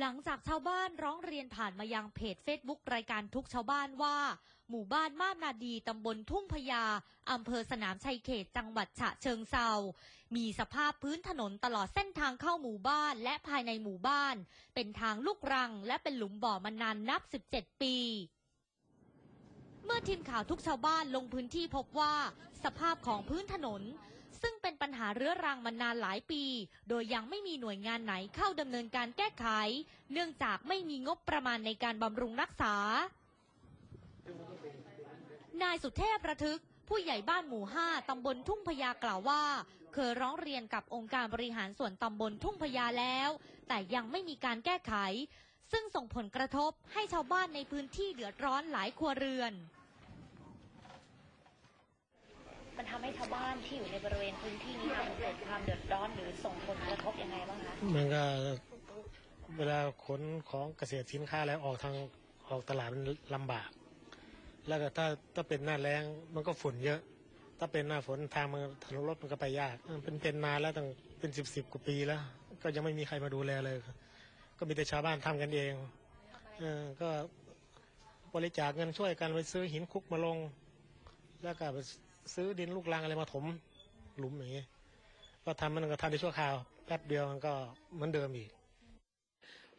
หลังจากชาวบ้านร้องเรียนผ่านมายังเพจ Facebook รายการทุกชาวบ้านว่า หมู่บ้านมาบนาดีตำบลทุ่งพญาอำเภอสนามชัยเขตจังหวัดฉะเชิงเซา มีสภาพพื้นถนนตลอดเส้นทางเข้าหมู่บ้านและภายในหมู่บ้าน เป็นทางลูกรังและเป็นหลุมบ่อมานานนับ 17 ปีเมื่อทีมข่าวทุกชาวบ้านลงพื้นที่พบว่า สภาพของพื้นถนน ซึ่งเป็นปัญหาเรื้อรังมานานหลายปี โดยยังไม่มีหน่วยงานไหนเข้าดำเนินการแก้ไข เนื่องจากไม่มีงบประมาณในการบำรุงรักษา นายสุเทพประทึกผู้ใหญ่บ้านหมู่ 5 ตำบลทุ่งพญากล่าวว่า เคยร้องเรียนกับองค์การบริหารส่วนตำบลทุ่งพญาแล้ว แต่ยังไม่มีการแก้ไข ซึ่งส่งผลกระทบให้ชาวบ้านในพื้นที่เดือดร้อนหลายครัวเรือน มันทำให้ชาวบ้านที่อยู่ในบริเวณพื้นที่นี้เกิดความเดือดร้อนหรือส่งผลกระทบยังไงบ้างคะมันก็เวลาขนของเกษตรสินค้าแล้วออกทางออกตลาดมันลำบาก แล้วก็ถ้าถ้าเป็นหน้าแล้งมันก็ฝุ่นเยอะ ถ้าเป็นหน้าฝนทางมันถนนรถมันก็ไปยากเป็นเป็นนานแล้วตั้งเป็นสิบสิบกว่าปีแล้ว ก็ยังไม่มีใครมาดูแลเลย ก็มีแต่ชาวบ้านทำกันเองเออก็บริจาคเงินช่วยกันไปซื้อหินคุกมาลง แล้วก็ไป ซื้อดินลูกรังอะไรมาถมหลุมอย่างเงี้ยก็ทำมันก็ทำในชั่วคราวแป๊บเดียวมันก็เหมือนเดิมอีก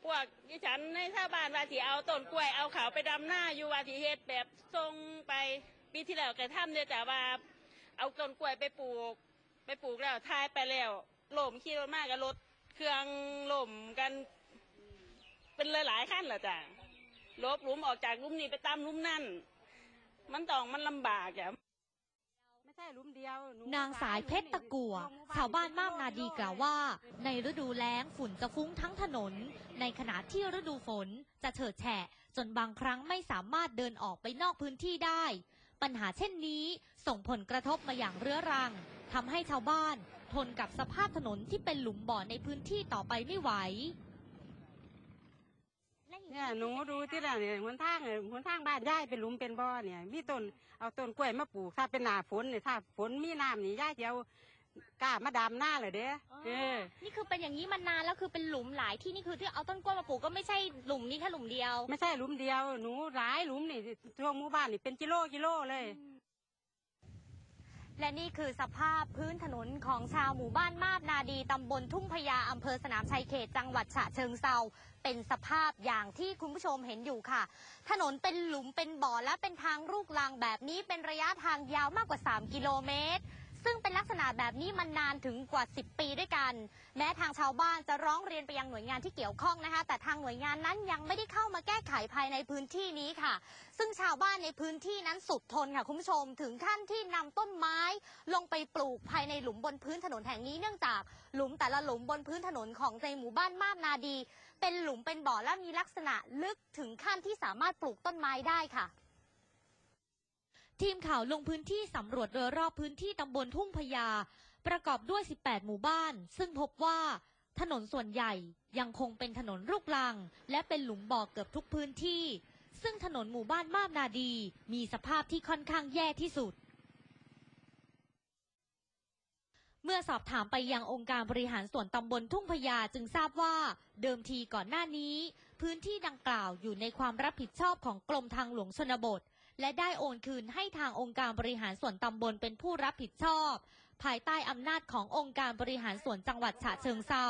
พวกดิฉันในชาวบ้านว่าที่เอาต้นกล้วยเอาเขาวไปดำหน้าอยู่ว่าที่เฮ็ดแบบทรงไปปีที่แล้วแกทำเนี่ยแต่ว่า เอาต้นกล้วยไปปลูก ไปปลูกแล้วทายไปแล้วหล่มขี่รถมากกับรถเครื่องหล่มกัน เป็นหลายๆขั้นเหรอจ้ะลบหลุมออกจากหลุมนี้ไปตามหลุมนั่นมันต้องมันลำบากอะ นางสายเพชรตะกัว ชาวบ้านมากนาดีกล่าวว่า ในฤดูแล้งฝุ่นจะฟุ้งทั้งถนน ในขณะที่ฤดูฝนจะเฉิดแฉะ จนบางครั้งไม่สามารถเดินออกไปนอกพื้นที่ได้ ปัญหาเช่นนี้ส่งผลกระทบมาอย่างเรื้อรังทำให้ชาวบ้าน ทนกับสภาพถนนที่เป็นหลุมบ่อในพื้นที่ต่อไปไม่ไหว เนี่ยหนูดูที่ละเนี่ยหนทางเนี่ยหนทางบ้านย่ายเป็นหลุมเป็นบ่อเนี่ย มีต้นเอาต้นกล้วยมาปลูกถ้าเป็นหน้าฝนเนี่ยถ้าฝนมีน้ำนี่ย่ายจะเอากล้ามาดำหน้าเลยเด้เออนี่คือเป็นอย่างนี้มานานแล้วคือเป็นหลุมหลายที่นี่คือที่เอาต้นกล้วยมาปลูกก็ไม่ใช่หลุมนี้แค่หลุมเดียว ไม่ใช่หลุมเดียวหนูหลายหลุมนี่ทั่วหมู่บ้านนี่เป็นกิโลกิโลเลย และนี่คือสภาพพื้นถนนของชาวหมู่บ้านมาบนาดีตำบลทุ่งพญาอำเภอสนามชัยเขตจังหวัดฉะเชิงเซาเป็นสภาพอย่างที่คุณผู้ชมเห็นอยู่ค่ะ ถนนเป็นหลุมเป็นบ่อและเป็นทางลูกลังแบบนี้เป็นระยะทางยาวมากกว่า 3 กิโลเมตร ซึ่งเป็นลักษณะแบบนี้มันนานถึงกว่า 10 ปีด้วยกัน แม้ทางชาวบ้านจะร้องเรียนไปยังหน่วยงานที่เกี่ยวข้องนะคะ แต่ทางหน่วยงานนั้นยังไม่ได้เข้ามาแก้ไขภายในพื้นที่นี้ค่ะ ซึ่งชาวบ้านในพื้นที่นั้นสุดทนค่ะคุณผู้ชม ถึงขั้นที่นำต้นไม้ลงไปปลูกภายในหลุมบนพื้นถนนแห่งนี้เนื่องจากหลุมแต่ละหลุมบนพื้นถนนของในหมู่บ้านมาบนาดี เป็นหลุมเป็นบ่อและมีลักษณะลึกถึงขั้นที่สามารถปลูกต้นไม้ได้ค่ะ ทีมข่าวลงพื้นที่สำรวจโดยรอบพื้นที่ตำบลทุ่งพญา ประกอบด้วย 18 หมู่บ้าน ซึ่งพบว่าถนนส่วนใหญ่ยังคงเป็นถนนลูกรัง และเป็นหลุมบ่อเกือบทุกพื้นที่ ซึ่งถนนหมู่บ้านมาบนาดี มีสภาพที่ค่อนข้างแย่ที่สุด เมื่อสอบถามไปยังองค์การบริหารส่วนตำบลทุ่งพญาจึงทราบว่า เดิมทีก่อนหน้านี้ พื้นที่ดังกล่าวอยู่ในความรับผิดชอบของกรมทางหลวงชนบท และได้โอนคืนให้ทางองค์การบริหารส่วนตำบลเป็นผู้รับผิดชอบ ภายใต้อำนาจขององค์การบริหารส่วนจังหวัดฉะเชิงเซา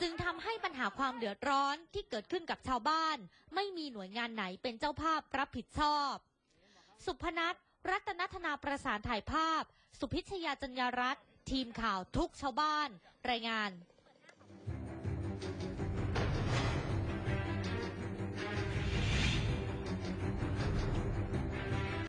จึงทำให้ปัญหาความเดือดร้อนที่เกิดขึ้นกับชาวบ้าน ไม่มีหน่วยงานไหนเป็นเจ้าภาพรับผิดชอบ สุพนัทรัตนธนาประสานถ่ายภาพ สุพิชยาจัญญรัตน์ทีมข่าวทุกชาวบ้าน รายงาน